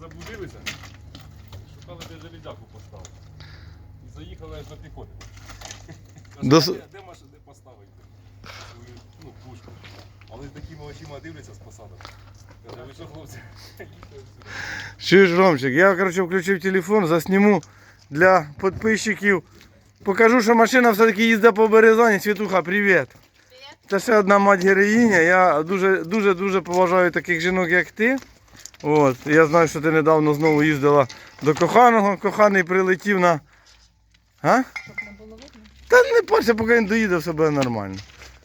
заблудилися, шукали де железяку поставити. І заїхали аж до піхоти. До «А с- де, де машини поставити? Ну, пушку. Але такими очима дивляться з посадок. Каже, ви що, хлопці? Їхали сюди. Чуєш, Ромчик, я короче, включив телефон, засніму для підписчиків. Покажу, що машина все-таки їздить по Березані. Світуха, привіт. Це ще одна мать героїня. Я дуже дуже дуже поважаю таких жінок, як ти. От. Я знаю, що ти недавно знову їздила до коханого. Коханий прилетів на. А? Та не парся, поки він доїде, все буде нормально.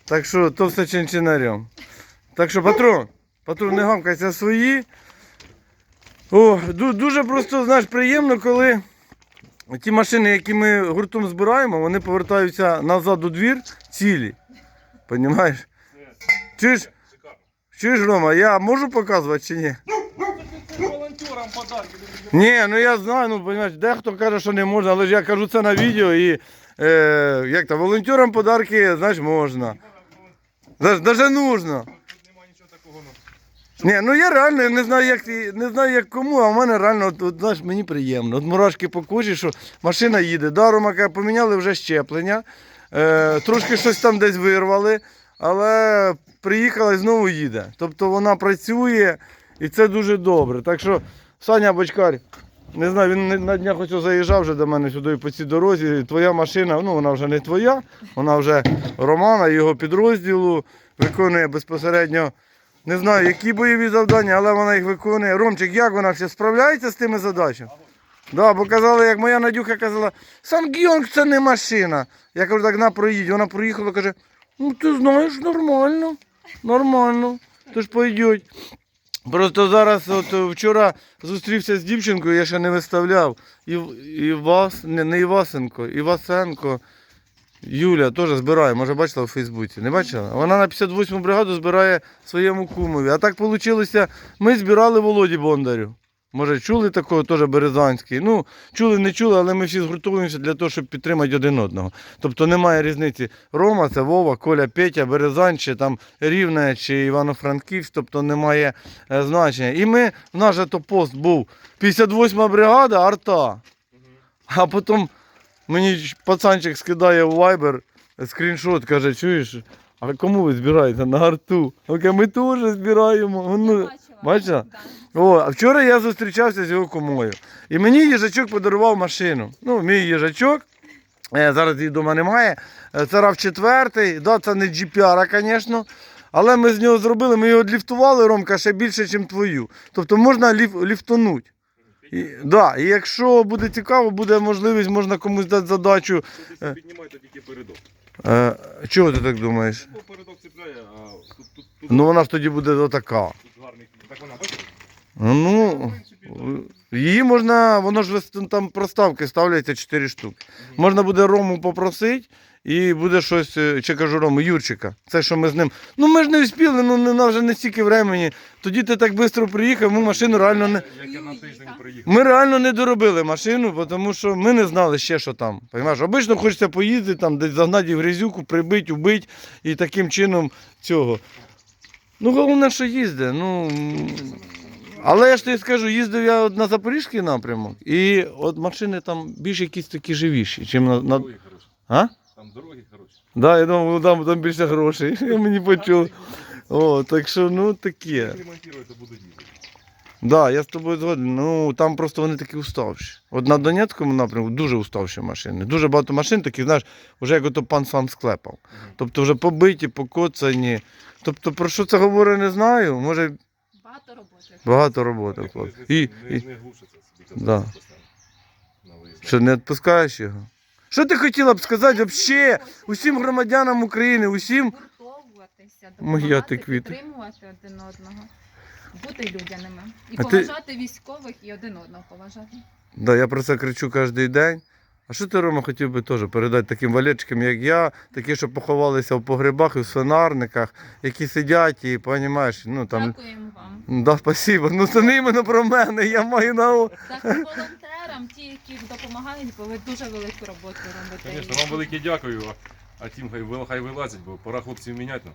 Так що то все чинчинарем. Так що, патрон, патрон, не гамкайся свої. О, дуже просто, знаєш, приємно, коли ті машини, які ми гуртом збираємо, вони повертаються назад у двір цілі. Понімаєш? Чуєш, чуєш, Рома, я можу показувати чи ні? Волонтерам подарки. не. Ні, ну я знаю, ну розумієш, дехто каже, що не можна, але ж я кажу це на відео і е, як то, волонтерам подарки, знаєш, можна. Навіть нужно. Тут немає нічого такого. ну. Ні, ну я реально не знаю, як не знаю, як кому, а в мене реально, от, от, знаєш, мені приємно. От мурашки по кожі, що машина їде. Дарома каже, поміняли вже щеплення, е, трошки щось там десь вирвали, але приїхала і знову їде. Тобто вона працює і це дуже добре. Так що, Саня Бочкар, не знаю, він на днях ось заїжджав вже до мене сюди по цій дорозі. Твоя машина, ну вона вже не твоя, вона вже Романа, його підрозділу, виконує безпосередньо. Не знаю, які бойові завдання, але вона їх виконує. Ромчик, як вона все справляється з тими задачами? Да, бо казали, як моя Надюха казала, Сангйонг це не машина. Я кажу, так на проїдь. Вона проїхала, каже, ну ти знаєш, нормально, нормально, то ж пойдуть. Просто зараз, от е, вчора зустрівся з дівчинкою, я ще не виставляв. І, і вас, не, не Івасенко, Івасенко. Юля теж збирає, може бачила у Фейсбуці. Не бачила? Вона на 58-му бригаду збирає своєму кумові. А так вийшло, ми збирали Володі Бондарю. Може, чули такого теж Березанський. Ну, чули, не чули, але ми всі згуртуємося для того, щоб підтримати один одного. Тобто немає різниці. Рома, це Вова, Коля, Петя, Березань, чи там Рівне, чи Івано-Франківськ, тобто немає е, значення. І ми, в наш то пост був 58-ма бригада, арта. А потім мені пацанчик скидає в Viber скріншот, каже, чуєш, а кому ви збираєте? На арту. Каже, ми теж збираємо. Ну, Бачила. О, а вчора я зустрічався з його кумою. І мені їжачок подарував машину. Ну, мій їжачок. Е, зараз її вдома немає. Е, Це RAV 4, да, це не GPR, звісно. Але ми з нього зробили, ми його ліфтували, Ромка, ще більше, ніж твою. Тобто можна ліф, ліфтонути. І, да, і якщо буде цікаво, буде можливість, можна комусь дати задачу. Що піднімайте тільки передок. Е, чого ти так думаєш? Ну, передок цепляє, а тут, тут, тут, Ну вона ж тоді буде отака. Тут гарний. Так вона, бачите? Ну, то- її можна, воно ж там проставки ставляться 4 штуки. Можна буде Рому попросити і буде щось, е, чи кажу Рому, Юрчика. Це що ми з ним. Ну ми ж не встигли, ну не- нам вже не стільки времени. Тоді ти так швидко приїхав, ми машину реально не. Ми реально не доробили машину, тому що ми не знали ще, що там. Понимаєш? Обично хочеться поїздити, там, десь загнати в грязюку, прибити, убити і таким чином цього. Ну, головне, що їздить. Ну, але я ж тобі скажу, їздив я от на Запорізький напрямок, і от машини там більш якісь такі живіші, чим на. на... Дороги хороші. А? Там дороги хороші. Да, я думав, там, там більше грошей. Мені почув. О, так що, ну таке. Ремонтувати буду їздити. Да, я з тобою згоден. Ну там просто вони такі уставші. От на Донецькому напрямку дуже уставші машини. Дуже багато машин таких, знаєш, вже як ото пан сам склепав. Тобто вже побиті, покоцані. Тобто про що це говорить, не знаю. Може Багато роботи. багато роботи. Хлопці. не, І, не, і не глушиться собі. Да. На що не відпускаєш його? Що ти хотіла б сказати взагалі усім громадянам України, усім? Гуртовуватися, Моя допомагати, ти квіти. підтримувати один одного, бути людяними. І А ти- поважати військових і один одного поважати. Да, я про це кричу кожен день. А що ти, Рома, хотів би теж передати таким валечкам, як я, такі, що поховалися в погребах і в свинарниках, які сидять і, розумієш, ну там. Дякуємо вам. Да, спасибо. Ну це не іменно про мене. Я маю на увазі. Так, і волонтерам, ті, які допомагають, бо ви дуже велику роботу робите. Звісно, вам велике дякую, а, а тим хай, ви- хай вилазять, бо пора хлопців міняти. Ну.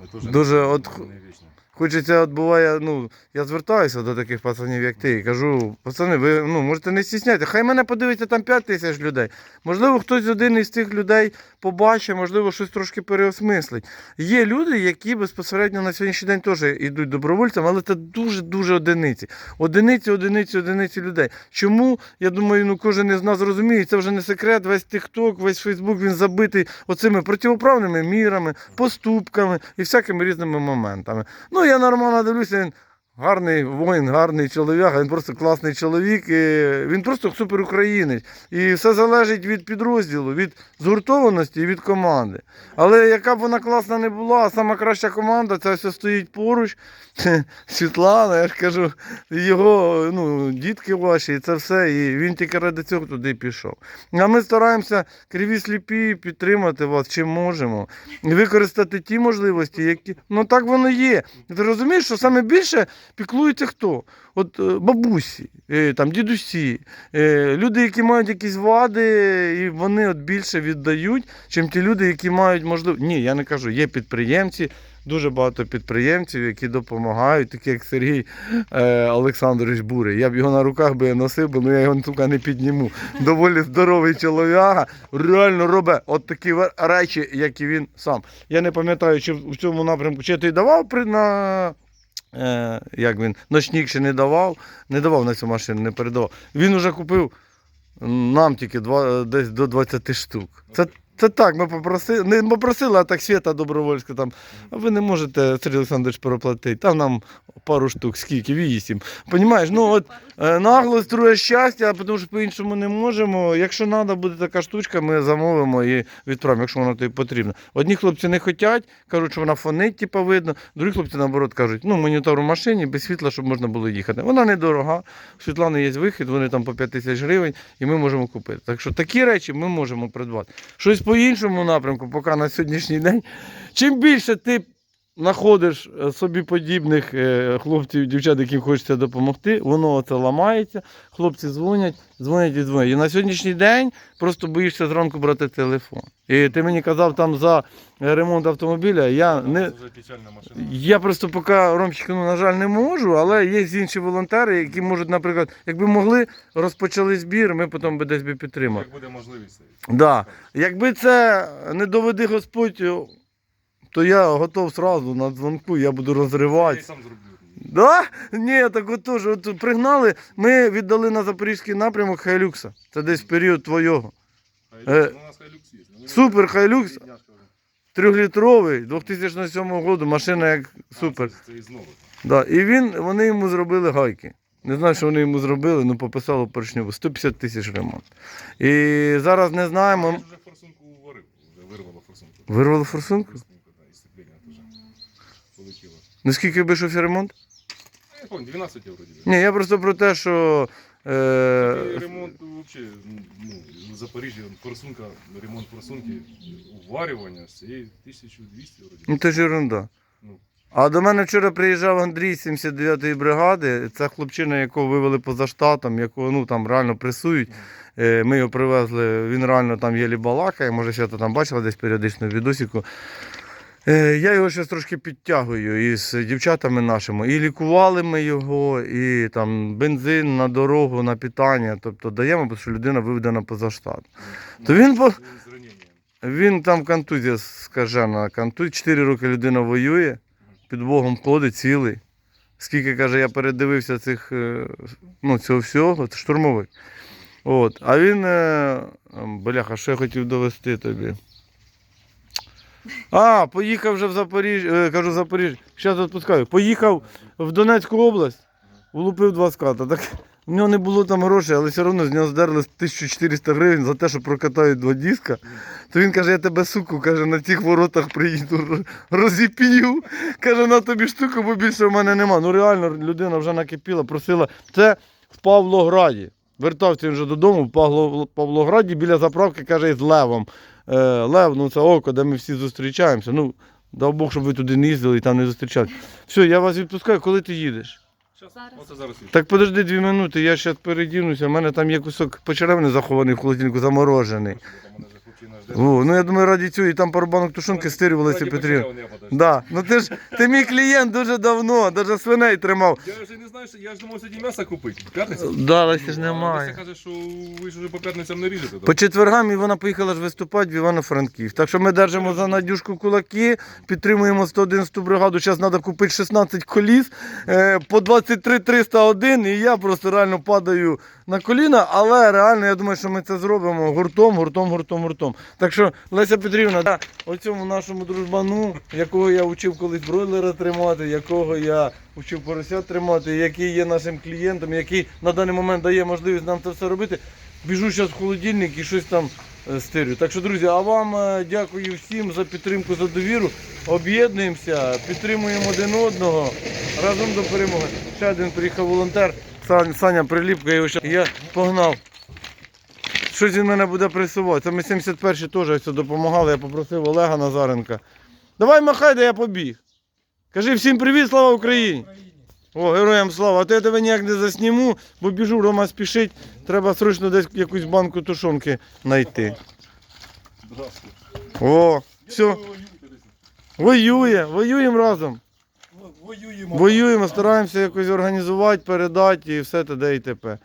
Ми теж Дуже не- от- не вічно. Хочеться, от буває, ну, я звертаюся до таких пацанів, як ти, і кажу, пацани, ви ну, можете не стісняйте, хай мене подивиться там 5 тисяч людей. Можливо, хтось один із цих людей побачить, можливо, щось трошки переосмислить. Є люди, які безпосередньо на сьогоднішній день теж йдуть добровольцями, але це дуже-дуже одиниці. Одиниці, одиниці, одиниці людей. Чому? Я думаю, ну кожен із нас розуміє, це вже не секрет, весь TikTok, весь Фейсбук він забитий оцими противоправними мірами, поступками і всякими різними моментами. Ну, я нормально дивлюся, він гарний воїн, гарний чоловік, він просто класний чоловік, і він просто суперукраїнець. І все залежить від підрозділу, від згуртованості і від команди. Але яка б вона класна не була, сама краща команда, це все стоїть поруч. Світлана, я ж кажу, його ну, дітки ваші, і це все. І він тільки ради цього туди пішов. А ми стараємося криві сліпі підтримати вас, чим можемо. І використати ті можливості, які. Ну так воно є. Ти розумієш, що саме більше піклується хто? От е, бабусі, е, там, дідусі, е, люди, які мають якісь вади, і вони от більше віддають, чим ті люди, які мають можливість. Ні, я не кажу, є підприємці. Дуже багато підприємців, які допомагають, такі як Сергій е, Олександрович Бурий. Я б його на руках би носив, бо ну я його сука, не підніму. Доволі здоровий чолов'яга, реально робить от такі речі, як і він сам. Я не пам'ятаю, чи в цьому напрямку, чи ти давав при на. Е, як він, ночник ще не давав, не давав на цю машину, не передавав. Він вже купив нам тільки два, десь до 20 штук. Це, це так, ми попросили, не попросили, а так Свята Добровольська там. А ви не можете, Сергій Олександрович, переплатити. Там нам пару штук, скільки, вісім. Понімаєш, ну от е, нагло струє щастя, тому що по-іншому не можемо. Якщо треба буде така штучка, ми замовимо і відправимо, якщо вона тобі потрібна. Одні хлопці не хочуть, кажуть, що вона фонить, типу, видно. Другі хлопці, наоборот, кажуть, ну, монітор у машині, без світла, щоб можна було їхати. Вона недорога. У Світлани є вихід, вони там по 5 тисяч гривень, і ми можемо купити. Так що такі речі ми можемо придбати. Щось по іншому напрямку, поки на сьогоднішній день. Чим більше ти знаходиш е, собі подібних е, хлопців, дівчат, яким хочеться допомогти, воно це ламається. Хлопці дзвонять, дзвонять і дзвонять. І на сьогоднішній день просто боїшся зранку брати телефон. І ти мені казав там за е, ремонт автомобіля. Я не. Я просто поки Ромчик, ну, на жаль, не можу, але є інші волонтери, які можуть, наприклад, якби могли, розпочали збір, ми потім би десь би підтримали. Як буде можливість. Да. Якби це не доведи Господь, то я готов сразу на дзвонку, я буду Я розривати. сам зроблю. Да? Ні, так от теж. От пригнали, ми віддали на запорізький напрямок Хайлюкса. Це десь в період твого. Е, Хайлюкс, ну, у нас Хайлюкс є. Ну, супер Хайлюкс. Трьохлітровий, 2007 року, машина як супер. А, Це, це із. Да. І він, вони йому зробили гайки. Не знаю, що вони йому зробили, ну пописало поршньову. 150 тисяч ремонт. І зараз не знаємо. Вже форсунку варив, вже вирвало форсунку. Вирвали форсунку? Форсунку, да, і сцеплення теж полетіло. Наскільки обійшовся ремонт? Я пам'ятаю, 12 євро. Ні, я просто про те, що. Е, Ремонт взагалі, ну, в Запоріжжі форсунка, ремонт форсунки, уварювання, це 1200 вроді. ну це ж ерунда. Ну. А до мене вчора приїжджав Андрій з 79-ї бригади. Це хлопчина, якого вивели поза штатом, якого ну, там реально пресують. Е, Ми його привезли, він реально там єлі балакає, може, ще там бачила десь періодично в відосіку. Е, Я його зараз трошки підтягую із дівчатами нашими. І лікували ми його, і там бензин на дорогу, на питання. Тобто даємо, бо що людина виведена поза штат. То він по- Він там контузія скажена. Контузія. Чотири роки людина воює, під Богом ходить цілий. Скільки каже, я передивився цих, е, ну, цього всього, це штурмовик. От. А він, е, бляха, що я хотів довести тобі. А, поїхав вже в Запоріжжя, кажу в Запоріжжя, зараз відпускаю. Поїхав в Донецьку область, влупив два ската. Так в нього не було там грошей, але все одно з нього здерли 1400 гривень за те, що прокатають два диска. То він каже, я тебе, суку, каже, на цих воротах приїду, розіп'ю. Каже, на тобі штуку, бо більше в мене нема. Ну реально людина вже накипіла, просила. Це в Павлограді. Вертався він вже додому в Павло- Павлограді біля заправки, каже, з Левом. Е, Лев, ну це око, де ми всі зустрічаємося. Ну, дав Бог, щоб ви туди не їздили і там не зустрічалися. Все, я вас відпускаю, коли ти їдеш? Зараз. Оце зараз Так подожди дві минути, я ще передінуся. У мене там є кусок почеревини захований в холодильнику, заморожений. О, ну я думаю, раді цього і там пару банок тушонки стирю Олесі Раді Петрівні. почеряв не подожди. Да. Ну ти ж ти мій клієнт дуже давно, навіть свиней тримав. Я вже не знаю, що я ж думав сьогодні м'ясо купити. П'ятниця? Да, Лесі ж немає. Леся каже, що ви ж вже по п'ятницям не ріжете. По четвергам і вона поїхала ж виступати в Івано-Франків. Так що ми держимо за Надюшку кулаки, підтримуємо 111 бригаду. Зараз треба купити 16 коліс е, по 23 301 і я просто реально падаю на коліна, але реально я думаю, що ми це зробимо гуртом, гуртом, гуртом, гуртом. Так що, Леся Петрівна, да, оцьому нашому дружбану, якого я вчив колись бройлера тримати, якого я вчив поросят тримати, який є нашим клієнтом, який на даний момент дає можливість нам це все робити. Біжу зараз в холодильник і щось там е, стирю. Так що, друзі, а вам е, дякую всім за підтримку, за довіру. Об'єднуємося, підтримуємо один одного разом до перемоги. Ще один приїхав волонтер. Саня, Приліпка, його ще я погнав. Щось він мене буде пресувати. Це ми 71-й теж ось допомагали. Я попросив Олега Назаренка. Давай махай, де я побіг. Кажи всім привіт, слава Україні! О, героям слава! А то я тебе ніяк не засніму, бо біжу, Рома спішить. Треба срочно десь якусь банку тушонки знайти. О, все, воює, воюємо разом. Воюємо. Воюємо, стараємося якось організувати, передати і все т.д. і т.п.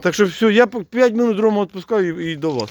Так що все, я 5 минут Рома відпускаю і, і до вас.